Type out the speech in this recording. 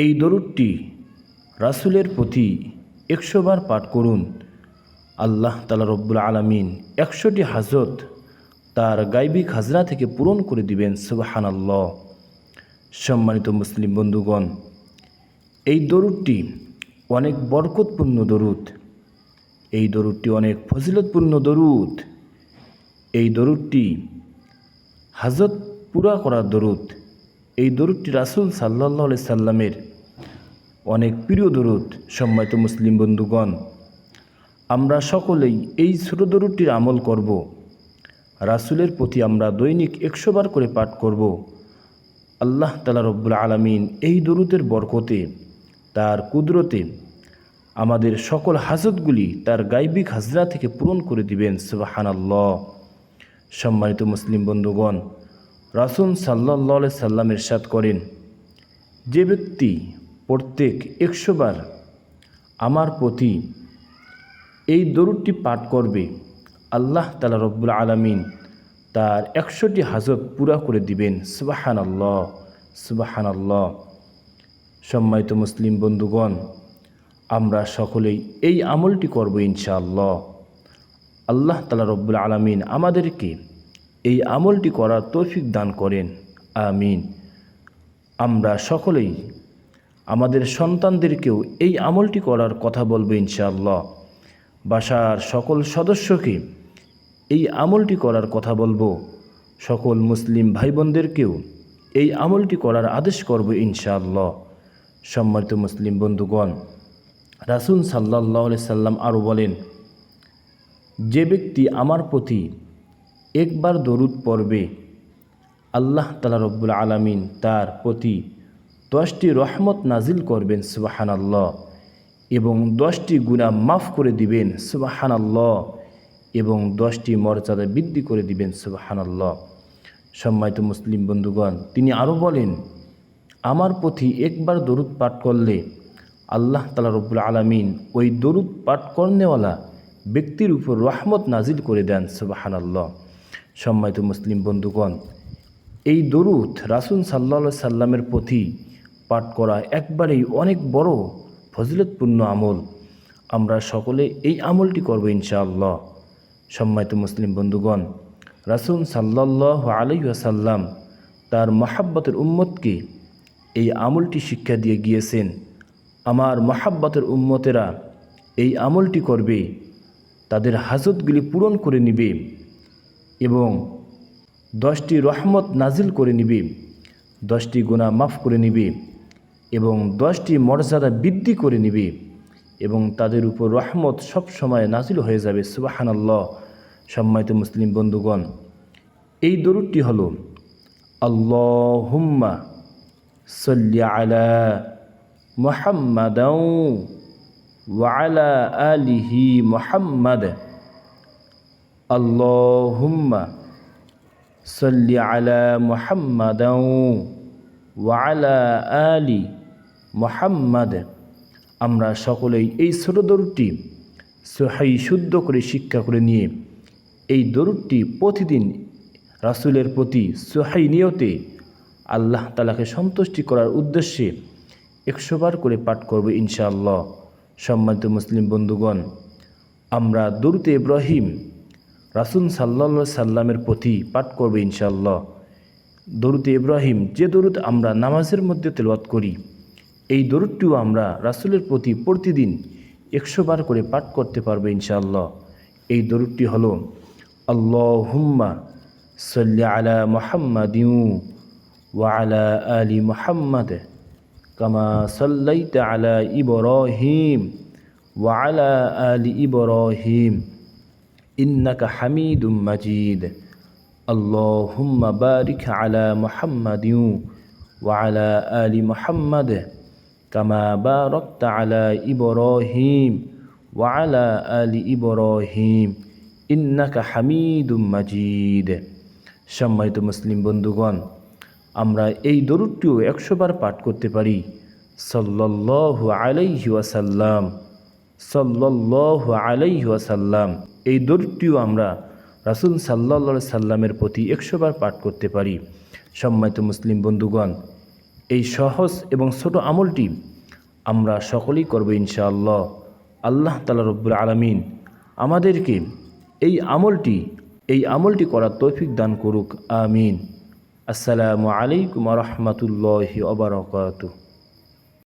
এই দরুদটি রাসুলের প্রতি একশোবার পাঠ করুন। আল্লাহ তালা রব্বুল আলমিন একশোটি হাজত তার গাইবিক হাজরা থেকে পূরণ করে দিবেন সুবাহান আল্লাহ সম্মানিত মুসলিম বন্ধুগণ, এই দরুদটি অনেক বরকতপূর্ণ দরুদ। এই দরুদটি অনেক ফজিলতপূর্ণ দরুদ। এই দরুদটি হাজত পুরা করার দরুদ। এই দরুদটি রাসুল সাল্লাহ সাল্লামের অনেক প্রিয় দরুদ, সম্মানিত মুসলিম বন্ধুগণ। আমরা সকলেই এই ছোট দরুদটির আমল করব। রাসুলের প্রতি আমরা দৈনিক একশোবার করে পাঠ করব। আল্লাহ তালা রব্বুল আলমিন এই দরুদের বরকতে, তার কুদরতে আমাদের সকল হাজতগুলি তার গাইবিক হাজরা থেকে পূরণ করে দিবেন সুবাহান আল্লাহ সম্মানিত মুসলিম বন্ধুগণ রাসুল সাল্লাহ সাল্লামের সাথ করেন, যে ব্যক্তি প্রত্যেক একশোবার আমার প্রতি এই দরুদটি পাঠ করবে, আল্লাহ তালা রব্বুল আলমিন তার একশোটি হাজত পুরা করে দিবেন। সুবাহান আল্লাহ সুবাহান আল্লাহ সম্মানিত মুসলিম বন্ধুগণ, আমরা সকলেই এই আমলটি করব ইনশাআল্লাহ। আল্লাহ তালা রব্বুল আলমিন আমাদেরকে এই আমলটি করার তৌফিক দান করেন। আমিন। আমরা সকলেই আমাদের সন্তানদেরকেও এই আমলটি করার কথা বলব ইনশাআল্লাহ। বাসার সকল সদস্যকে এই আমলটি করার কথা বলব। সকল মুসলিম ভাই বোনদেরকেও এই আমলটি করার আদেশ করব ইনশাআল্লাহ। সম্মানিত মুসলিম বন্ধুগণ, রাসুল সাল্লাহ সাল্লাম আরও বলেন, যে ব্যক্তি আমার প্রতি একবার দরুদ পড়বে। আল্লাহ তালা রব্বুল আলমিন তার প্রতি দশটি রহমত নাজিল করবেন সুবাহান আল্লাহ এবং দশটি গুণা মাফ করে দিবেন সুবাহান আল্লাহ এবং দশটি মর্যাদা বৃদ্ধি করে দিবেন সুবাহান আল্লাহ সম্মানিত মুসলিম বন্ধুগণ, তিনি আরও বলেন, আমার প্রতি একবার দরুদ পাঠ করলে আল্লাহ তালা রব্বুল আলমিন ওই দরুদ পাঠ করনেওয়ালা ব্যক্তির উপর রহমত নাজিল করে দেন সুবাহান আল্লাহ সম্মানিত মুসলিম বন্ধুগণ, এই দরুদ রাসুল সাল্লা সাল্লামের প্রতি পাঠ করা একবারেই অনেক বড় ফজিলতপূর্ণ আমল। আমরা সকলে এই আমলটি করব ইনশাআল্লাহ। সম্মানিত মুসলিম বন্ধুগণ, রাসুল সাল্লাহ আলাইসাল্লাম তার মহাব্বতের উম্মতকে এই আমলটি শিক্ষা দিয়ে গিয়েছেন, আমার মহাব্বতের উম্মতেরা এই আমলটি করবে, তাদের হাজতগুলি পূরণ করে নিবে। এবং দশটি রহমত নাজিল করে নিবে, দশটি গুণা মাফ করে নিবে এবং দশটি মর্যাদা বৃদ্ধি করে নিবে এবং তাদের উপর রহমত সব সময় নাজিল হয়ে যাবে। সুবাহান আল্লাহ সম্মানিত মুসলিম বন্ধুগণ, এই দরুদটি হল আল্লাহ হুম্মা সল্লি আলা মোহাম্মদ ওয়ালা আলিহি মোহাম্মদ। আল্লাহুম্মা সল্লি আলা মোহাম্মদ ওয়ালা আলি মোহাম্মদ আমরা সকলেই এই ছোট দরুদটি সোহাই শুদ্ধ করে শিক্ষা করে নিয়ে এই দরুদটি প্রতিদিন রাসুলের প্রতি সোহাই নিয়তে আল্লাহ তালাকে সন্তুষ্টি করার উদ্দেশ্যে একশোবার করে পাঠ করব ইনশাআল্লাহ। সম্মানিত মুসলিম বন্ধুগণ, আমরা দরুতে ইব্রাহিম রাসুল সাল্লা সাল্লামের প্রতি পাঠ করবে ইনশাল্লাহ দরুদ ইব্রাহিম, যে দরুদ আমরা নামাজের মধ্যে তেলওয়াত করি, এই দরুদটিও আমরা রাসুলের প্রতি প্রতিদিন একশো বার করে পাঠ করতে পারব ইনশাআল্লাহ। এই দরুদটি হলো আল্লাহ হুম্মা সল্লি আলা মোহাম্মদ ওয়ালা আলী মোহাম্মদ কামা সাল্লাইতে আলা ইবরাহিম ওয়ালা আলী ইবরাহিম। ইন্নাকা হামিদুম মাজিদ। আল্লাহুম্মা বারিক আলা মুহাম্মাদিউ ওয়া আলা আলি মুহাম্মাদ কামা বারাকতা আলা ইব্রাহিম ওয়া আলা আলি ইব্রাহিম। ইন্নাকা হামিদুম মাজিদ। সম্মানিত মুসলিম বন্ধুগণ, আমরা এই দরুদটিও একশোবার পাঠ করতে পারি। সাল্লাল্লাহু আলাইহি ওয়াসাল্লাম। সাল্লাল্লাহু আলাইহি ওয়াসাল্লাম, এই দরুদটিও আমরা রাসুল সাল্লা সাল্লামের প্রতি একশোবার পাঠ করতে পারি। সম্মানিত মুসলিম বন্ধুগণ, এই সহজ এবং ছোট আমলটি আমরা সকলেই করব ইনশাআল্লাহ। আল্লাহ তালা রব্বুল আলমিন আমাদেরকে এই আমলটি এই আমলটি করার তৌফিক দান করুক, আমিন। আসসালামু আলাইকুম রহমতুল্লাহ ওবরাকাতুহ